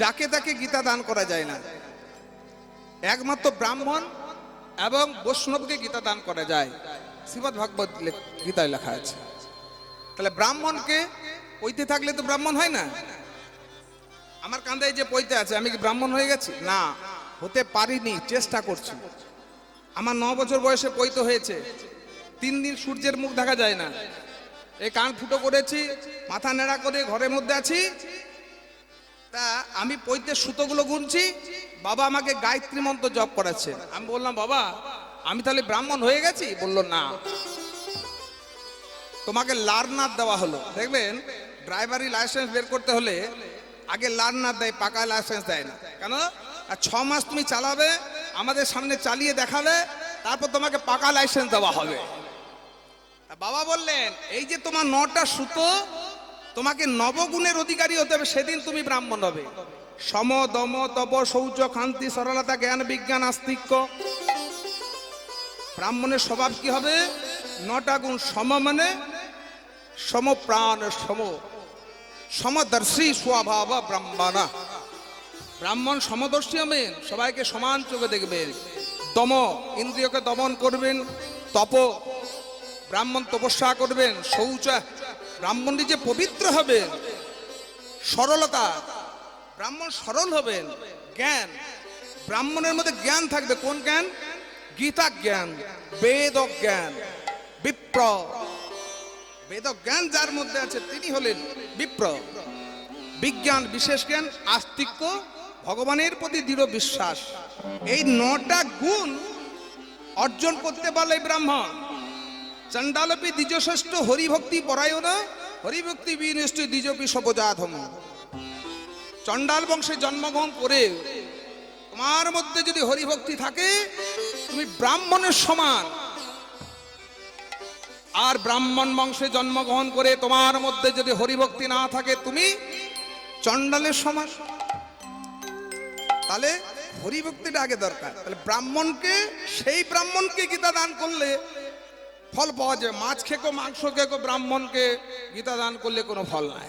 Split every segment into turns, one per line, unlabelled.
যাকে তাকে গীতা দান করা যায় না। একমাত্র ব্রাহ্মণ এবং বৈষ্ণবকে গীতা দান করা যায়। শ্রীমদ ভাগবত গীতায় লেখা আছে। তাহলে ব্রাহ্মণকে পৈতে থাকলে তো ব্রাহ্মণ হয় না? আমার কান্দায় যে পৈতে আছে, আমি কি ব্রাহ্মণ হয়ে গেছি? না, হতে পারিনি, চেষ্টা করছি। আমার ন বছর বয়সে পৈত হয়েছে। তিন দিন সূর্যের মুখ দেখা যায় না। এই কান ফুটো করেছি, মাথা নেড়া করে ঘরের মধ্যে আছি। তা আমি পৈতে সুতোগুলো গুনছি, বাবা আমাকে গায়ত্রী মন্ত্র জপ করাচ্ছে। আমি বললাম, বাবা, আমি তাহলে ব্রাহ্মণ হয়ে গেছি? বলল, না। তোমাকে লার্নার দেওয়া হলো। দেখবেন ড্রাইভারি লাইসেন্স বের করতে হলে আগে লার্নার দেয়, পাকা লাইসেন্স দেয় না। কেন? আর ছ মাস তুমি চালাবে, আমাদের সামনে চালিয়ে দেখাবে, তারপর তোমাকে পাকা লাইসেন্স দেওয়া হবে। বাবা বললেন, এই যে তোমার নটা সুতো তোমাকে নবগুণের অধিকারী হতে হবে, সেদিন তুমি ব্রাহ্মণ হবে। সম, দম, তপ, শৌচ শান্তি সরলতা, জ্ঞান, বিজ্ঞান, আস্তিক্য। ব্রাহ্মণের স্বভাব কি হবে? নটা গুণ সম মানে সম প্রাণ, সম। সমদর্শী স্বভাব ব্রাহ্মণা। ব্রাহ্মণ সমদর্শী হবেন, সবাইকে সমান চোখে দেখবেন। দম, ইন্দ্রিয়কে দমন করবেন। তপ, ব্রাহ্মণ তপস্যা করবেন। শৌচ ব্রাহ্মণ যে পবিত্র হবেন সরলতা, ব্রাহ্মণ সরল হবেন, জ্ঞান, ব্রাহ্মণের মধ্যে জ্ঞান থাকবে, কোন জ্ঞান? গীতা জ্ঞান, বেদ জ্ঞান, বিপ্র, বেদ জ্ঞান যার মধ্যে আছে তিনি হলেন বিপ্র। বিজ্ঞান বিশেষ জ্ঞান, আস্তিক্য, ভগবানের প্রতি দৃঢ় বিশ্বাস। এই নটা গুণ অর্জন করতে পারলে ব্রাহ্মণ। চণ্ডালপি দ্বিজশ্রেষ্ঠ হরিভক্তি পরায়ণ, হরিভক্তি বিনিষ্ঠ দ্বিজপি সপজাধম চণ্ডাল বংশে জন্মগ্রহণ করে তোমার মধ্যে যদি হরিভক্তি থাকে, তুমি ব্রাহ্মণের সমান। আর ব্রাহ্মণ বংশে জন্মগ্রহণ করে তোমার মধ্যে যদি হরিভক্তি না থাকে, তুমি চণ্ডালের সমান। তাহলে হরিভক্তিটা আগে দরকার। তাহলে ব্রাহ্মণকে, সেই ব্রাহ্মণকে গীতা দান করলে ফল পাওয়া যায়। মাছ খেকো মাংস খেকো ব্রাহ্মণকে গীতা দান করলে কোনো ফল নাই।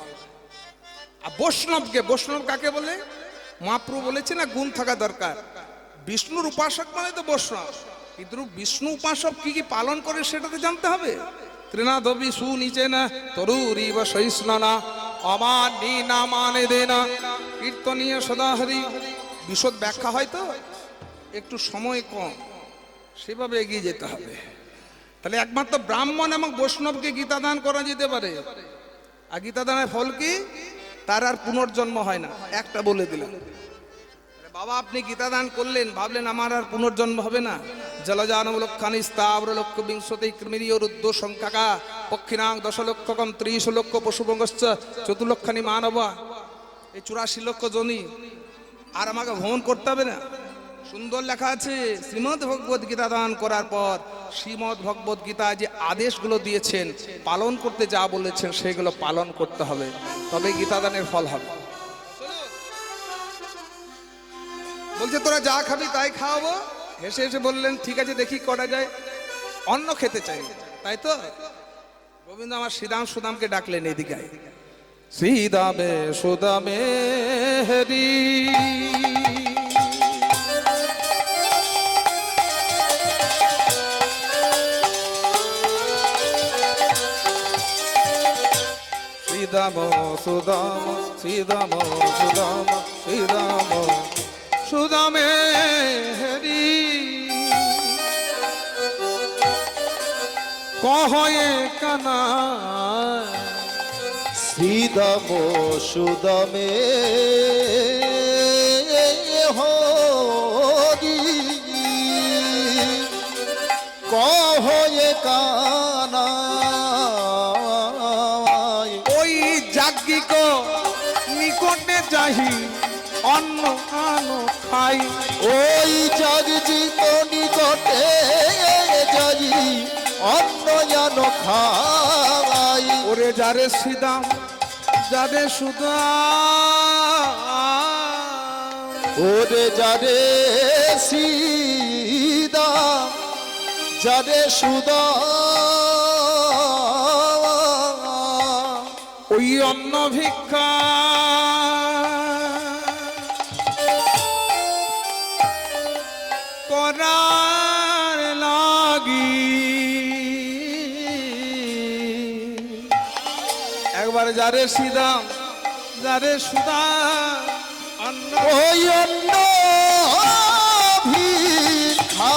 আর বৈষ্ণবকে, বৈষ্ণব কাকে বলে? মহাপ্রভু বলেছে না, গুণ থাকা দরকার। বিষ্ণুর উপাসক মানে তো বৈষ্ণব। কিন্তু বিষ্ণু উপাসক কি কি পালন করে সেটা তো জানতে হবে। ত্রিনাধবি সু নিচে না তরুরি বা সহিষ্ণনা না মানে দে না, কীর্তনীয় সদাহরি। বিশদ ব্যাখ্যা হয় তো? একটু সময় কম, সেভাবে এগিয়ে যেতে হবে। তাহলে একমাত্র ব্রাহ্মণ এবং বৈষ্ণবকে গীতা দান করা যেতে পারে। আর গীতা দানের ফল কি? তার আর পুনর্জন্ম হয় না। একটা বলে দিলাম। বাবা, আপনি গীতা দান করলেন, ভাবলেন আমার আর পুনর্জন্ম হবে না। জলজানবলক্ষানি স্থাবর লক্ষ বিংশতি কৃমিরিয় রুদ্র সংখ্যাকা পক্ষিণাং দশ লক্ষকম ত্রিশ লক্ষ পশুবঙ্গশ্চ চতুর্লক্ষানি মানবা। এই চুরাশি লক্ষ জনি আর আমাকে ভ্রমণ করতে হবে না? সুন্দর লেখা আছে, শ্রীমদ ভগবত গীতা দান করার পর শ্রীমদ ভগবত গীতা যে আদেশগুলো দিয়েছেন, পালন করতে যা বলেছেন, সেগুলো পালন করতে হবে তবে গীতা দানের ফল হবে। বলছে, তোরা যা খাবি তাই খাওয়াবো। হেসে হেসে বললেন, ঠিক আছে, দেখি করা যায়। অন্ন খেতে চাই, তাই তো? গোবিন্দ আমার শ্রীদাম সুদামকে ডাকলেন এদিকে। শ্রীদামে সুদামে হরি। শ্রীদাম সুদাম শ্রীদাম সুদাম শ্রীদাম সুদামে হরি। কহয়ে কানা
শ্রীদম সুদমে
যাহি অন্ন আনো খাই।
ওই জগজিত নিকটে যাই অন্ন যেন খাই
ওরে যারে সিদাম যারে সুদা।
ওরে যারে সীতা যারে সুদা।
ওই অন্ন ভিক্ষা যারে সিদাম যারে সুদা, অন্ন
ওই অন্য ভিক্ষা।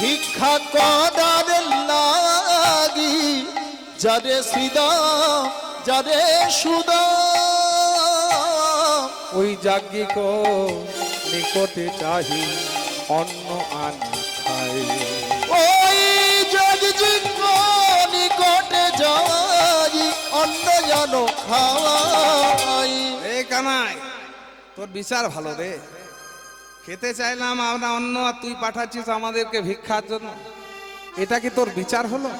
ভিক্ষা করার লাগি যারে সিদা, যারে সুদা।
ওই যাজ্ঞিক নিকটে চাহি অন্ন আন। তোর বিচার ভালো রে। খেতে চাইলাম আমরা অন্য আর তুই পাঠাচ্ছিস আমাদেরকে ভিক্ষার জন্য। এটা কি তোর বিচার হলো?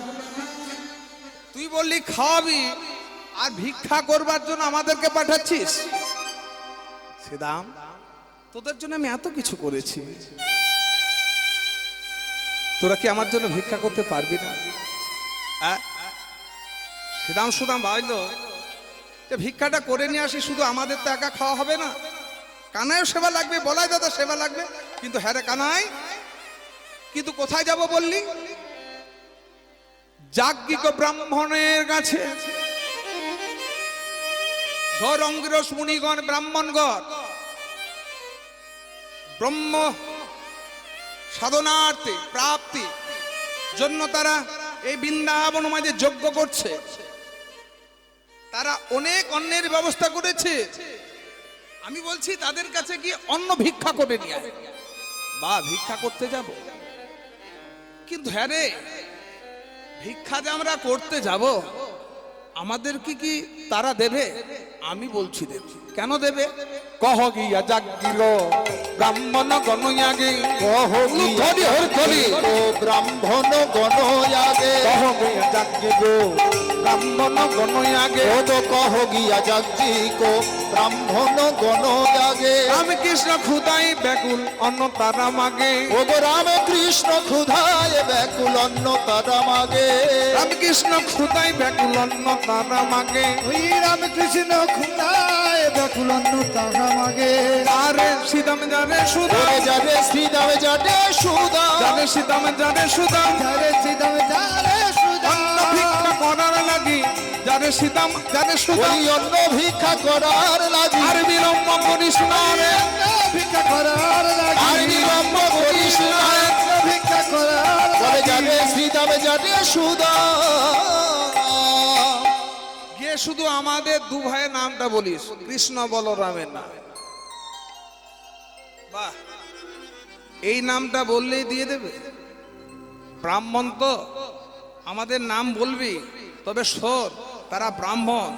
তুই বললি খাওয়াবি, আর ভিক্ষা করবার জন্য আমাদেরকে পাঠাচ্ছিস? সেদাম তোদের জন্য আমি এত কিছু করেছি। তোরা কি আমার জন্য ভিক্ষা করতে পারবি না? সেদাম সুদাম ভাইলো ভিক্ষাটা করে নিয়ে আসি, শুধু আমাদের তো একা খাওয়া হবে না। কানাইও সেবা লাগবে, বলাই দাদা সেবা লাগবে, কিন্তু হ্যাঁ রে কানাই, কিন্তু কোথায় যাব বললি? যাজ্ঞিক ব্রাহ্মণের কাছে। ঘর অঙ্গিরস মুনিগণ, ব্রাহ্মণগণ। ব্রহ্ম সাধনার্থে প্রাপ্তি জন্য তারা এই বৃন্দাবন মাঝে যজ্ঞ করছে। তারা অনেক অন্যের ব্যবস্থা করেছে। আমি বলছি, তাদের কাছে গিয়ে অন্য ভিক্ষা করে নিয়ে বা, ভিক্ষা করতে যাব। কিন্তু হ্যাঁ রে, ভিক্ষা যে আমরা করতে যাব, আমাদের কি কি তারা দেবে? আমি বলছি দেব। কেন দেবে? কহ গিয়া জাগির ব্রাহ্মণ গণয়াগে।
কহ
ধরি হর ধরি।
ও ব্রাহ্মণ গণয়াগে।
কহ গিয়া জাগির ব্রাহ্মণ গণয়াগে।
ও তো কহ গিয়া যাচ্ছি কো ব্রাহ্মণ গণ আগে
রামকৃষ্ণ খুদাই ব্যাকুল অন্ন তারা মাগে।
ও গো রামে কৃষ্ণ ক্ষুধায় ব্যাকুল অন্ন তারা মাগে।
রামকৃষ্ণ খুদাই ব্যাকুল অন্ন তারা মাগে।
ওই রামকৃষ্ণ ক্ষুধায় ব্যাকুল অন্ন তারা মাগে।
আরে সীতাম জানে
ওরে যাবে শ্রীদামে যাবে সুদা
জানে সীতাম জানে
যাবে সুদা
অন্ন ভিক্ষা করার লাগি যাদের সীতাম সুদা
ওই অন্ন ভিক্ষা করার লাগি।
আর বিলম্ব করিস না রে।
ভিক্ষা করার লাগি।
আর বিলম্ব করিস না রে।
ভিক্ষা করার ওরে যাবে শ্রীদামে যাবে সুদা
গিয়ে শুধু আমাদের দু ভাইয়ের নামটা বলিস। কৃষ্ণ বলরামের নাম। বাহ। এই নামটা বললেই দিয়ে দেবে। ব্রাহ্মণ তো। আমাদের নাম বলবি, তবে শোন, তারা ব্রাহ্মণ।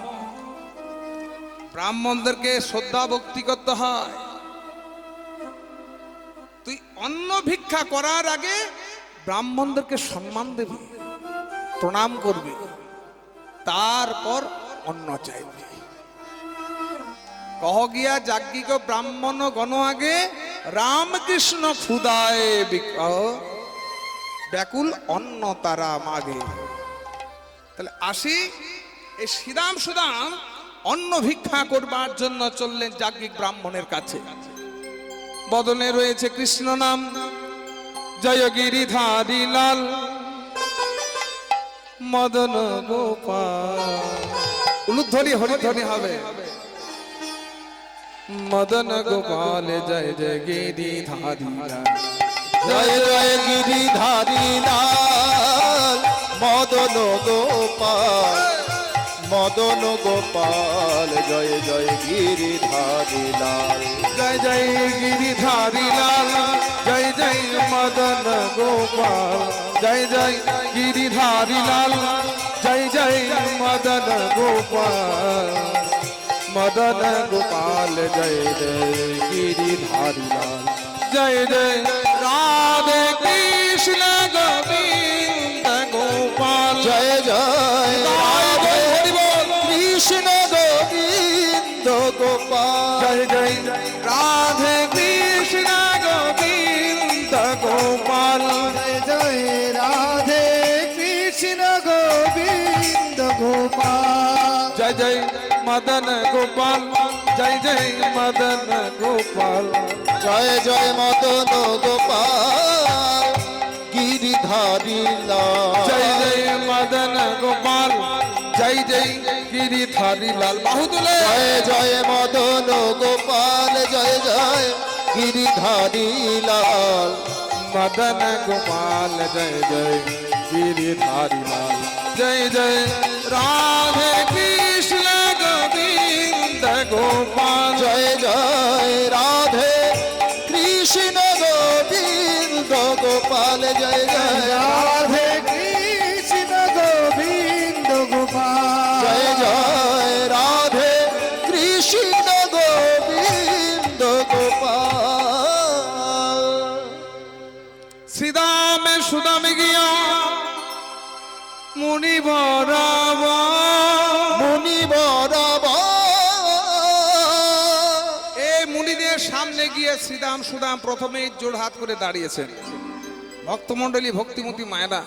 ব্রাহ্মণদেরকে শ্রদ্ধা ভক্তি করতে হয়। তুই অন্ন ভিক্ষা করার আগে ব্রাহ্মণদেরকে সম্মান দেবি, প্রণাম করবি, তারপর অন্ন চাইবে। কহ গিয়া যাজ্ঞিক ব্রাহ্মণ গণ আগে রামকৃষ্ণ ক্ষুদায় বিগ্রহ ব্যাকুল অন্ন তারা মাগে। তাহলে আসি, এই শ্রীরাম সুদাম অন্ন ভিক্ষা করবার জন্য চললেন যাজ্ঞিক ব্রাহ্মণের কাছে। বদনে রয়েছে কৃষ্ণ নাম জয়গিরিধারী লাল। মদন গোপাল। উলুধ্বনি হরিধ্বনি হবে। মদন গোপাল, জয় জয় গিরিধারী লাল।
জয় জয় গিরিধারী লাল মদন গোপাল মদন গোপাল জয় জয় গিরিধারী লাল।
জয় জয় গিরিধারী লাল জয় জয় মদন গোপাল জয় জয় গিরিধারী লাল জয় জয় মদন গোপাল মদন গোপাল জয় জয় গিরিধারী লাল। জয় জয় রাধে কৃষ্ণ গোবিন্দ গোপাল।
জয় জয়। রাধে কৃষ্ণ গোবিন্দ গোপাল।
জয় জয়। রাধে কৃষ্ণ গোবিন্দ গোপাল।
জয় জয়। রাধে কৃষ্ণ গোবিন্দ গোপাল।
জয় জয়। মদন গোপাল। জয় জয় মদন গোপাল
জয় জয় মদন গোপাল গিরিধারী
জয় জয় মদন গোপাল জয় জয় গিরিধারী লাল। বাহু
জয় জয় মদন গোপাল জয় জয় গিরিধারী লাল।
মদন গোপাল জয় জয় গিরিধারী লাল। জয় জয় রাধে গোবিন্দ গোপাল,
জয় জয়, রাধে কৃষ্ণ গোবিন্দ গোপাল, জয় জয়,
রাধে কৃষ্ণ গোবিন্দ গোপাল।
জয় জয়, রাধে কৃষ্ণ গোবিন্দ গোপাল।
শ্রীদামে সুদামে গিয়া মুনি বরাবর গিয়ে শ্রীদাম সুদাম প্রথমেই জোড় হাত করে দাঁড়িয়েছেন। ভক্তমণ্ডলী, ভক্তিমতী মায়েরা,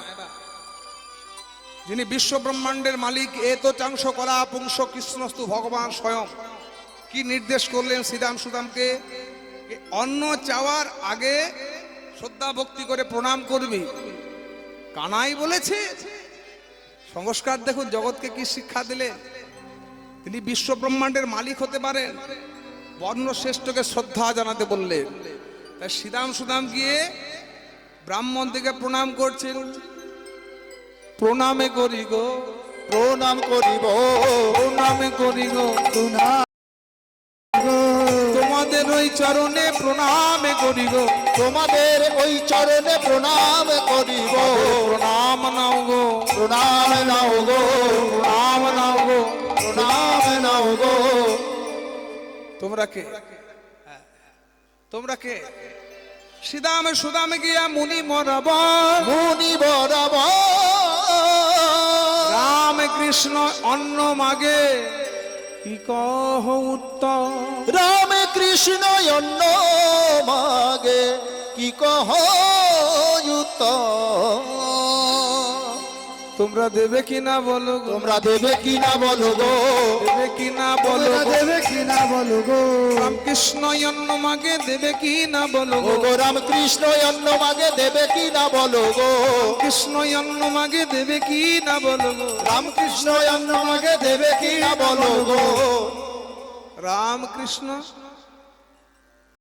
যিনি বিশ্ব ব্রহ্মাণ্ডের মালিক, এ তো চাংশ কলা, পুংস, কৃষ্ণস্তু, ভগবান স্বয়ং। কি নির্দেশ করলেন শ্রীদাম সুদামকে? অন্ন চাওয়ার আগে শ্রদ্ধা ভক্তি করে প্রণাম করবি। কানাই বলেছে, সংস্কার দেখুন, জগৎকে কি শিক্ষা দিলেন? তিনি বিশ্ব ব্রহ্মাণ্ডের মালিক হতে পারেন। বর্ণ শ্রেষ্ঠকে শ্রদ্ধা জানাতে বললেন তাই সিদাম সুদাম গিয়ে ব্রাহ্মণ থেকে প্রণাম করছেন। প্রণামে করি গো
প্রণাম করিব
প্রণামে করি গো তোমাদের ওই চরণে প্রণামে করি গো
তোমাদের ওই চরণে প্রণাম করিব।
প্রণাম নাও গো।
প্রণাম নাও গো।
প্রণাম নাও গো।
প্রণাম নাও গো।
তোমরা কে? তোমরা কে? সিদামে সুদামে গিয়া মুনি মরাবার
মুনি বরাবর।
রাম কৃষ্ণ অন্ন মাগে। কি কহ উত্তর?
রাম কৃষ্ণ অন্ন মাগে। কি কহ
তোমরা দেবে কি না বলো
তোমরা দেবে কি না বলো গো?
দেবে কি না বলো?
দেবে কিনা বলো গো?
রামকৃষ্ণ অন্ন মাগে দেবে কি না বলো গো?
গো রাম কৃষ্ণ অন্ন মাগে দেবে কি না বলো গো?
কৃষ্ণ অন্ন মাগে দেবে কি না বলো গো?
রামকৃষ্ণ অন্ন মাগে দেবে কি না বলো গো?
রামকৃষ্ণ